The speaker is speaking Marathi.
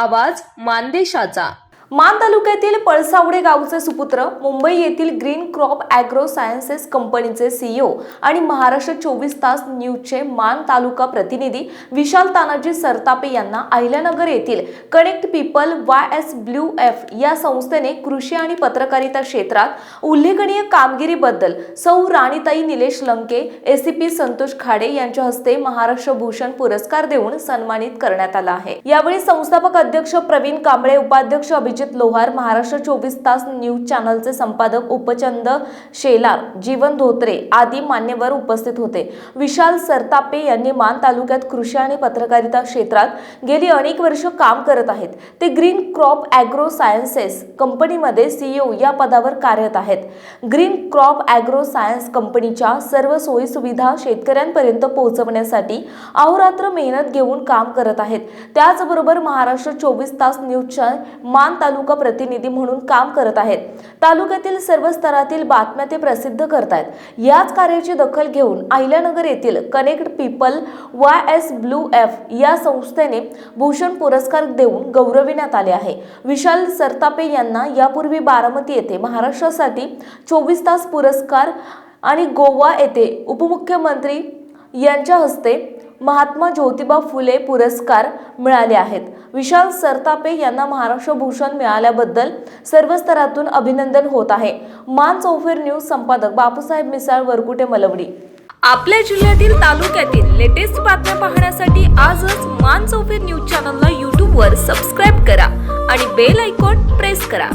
आवाज मानदेशाचा. मान तालुक्यातील पळसावडे गावचे सुपुत्र मुंबई येथील ग्रीन क्रॉप अॅग्रो सायन्सेस कंपनीचे सीईओ आणि महाराष्ट्र चोवीस तास न्यूजचे मान तालुका प्रतिनिधी विशाल तानाजी सरतापे यांना अहिल्यानगर येथील connect people Y S blue F या संस्थेने कृषी आणि पत्रकारिता क्षेत्रात उल्लेखनीय कामगिरीबद्दल सौ राणीताई निलेश लंके एसीपी संतोष खाडे यांच्या हस्ते महाराष्ट्र भूषण पुरस्कार देऊन सन्मानित करण्यात आला आहे. यावेळी संस्थापक अध्यक्ष प्रवीण कांबळे उपाध्यक्ष अभिजित लोहार महाराष्ट्र चोवीस तास न्यूज चॅनलचे संपादक उपचंद शेलार जीवन धोत्रे आदी मान्यवर उपस्थित होते. विशाल सरतापे यांनी मान तालुक्यात कृषी आणि पत्रकारिता क्षेत्रात गेली अनेक वर्ष काम करत आहेत. ते ग्रीन क्रॉप अॅग्रो सायन्सेस कंपनीमध्ये सीईओ या पदावर कार्यरत आहेत. ग्रीन क्रॉप अॅग्रो सायन्स कंपनीच्या सर्व सोयी सुविधा शेतकऱ्यांपर्यंत पोहोचवण्यासाठी अहोरात्र मेहनत घेऊन काम करत आहेत. त्याचबरोबर महाराष्ट्र चोवीस तास न्यूजच्या मान तालुका प्रतिनिधी म्हणून काम करत आहेत. तालुक्यातील सर्व स्तरातील बातम्या ते प्रसिद्ध करतायत. याच कार्याची दखल घेऊन अहिल्यानगर येथील connect people Y S blue F या संस्थेने भूषण पुरस्कार देऊन गौरविण्यात आले आहे. विशाल सरतापे यांना यापूर्वी बारामती येथे महाराष्ट्रासाठी चोवीस तास पुरस्कार आणि गोवा येथे उपमुख्यमंत्री यांच्या हस्ते महात्मा ज्योतिबा फुले पुरस्कार मिळाले आहेत. विशाल सरतापे यांना महाराष्ट्र भूषण मिळाल्याबद्दल सर्व स्तरातून अभिनंदन होत आहे. मान चौफेर न्यूज संपादक बापूसाहेब मिसाळ वरकुटे मलवडी. आपल्या जिल्ह्यातील तालुक्यातील लेटेस्ट बातम्या पाहण्यासाठी आजच मान चौफेर न्यूज चॅनलला यूट्यूबवर सबस्क्राईब करा आणि बेल आयकॉन प्रेस करा.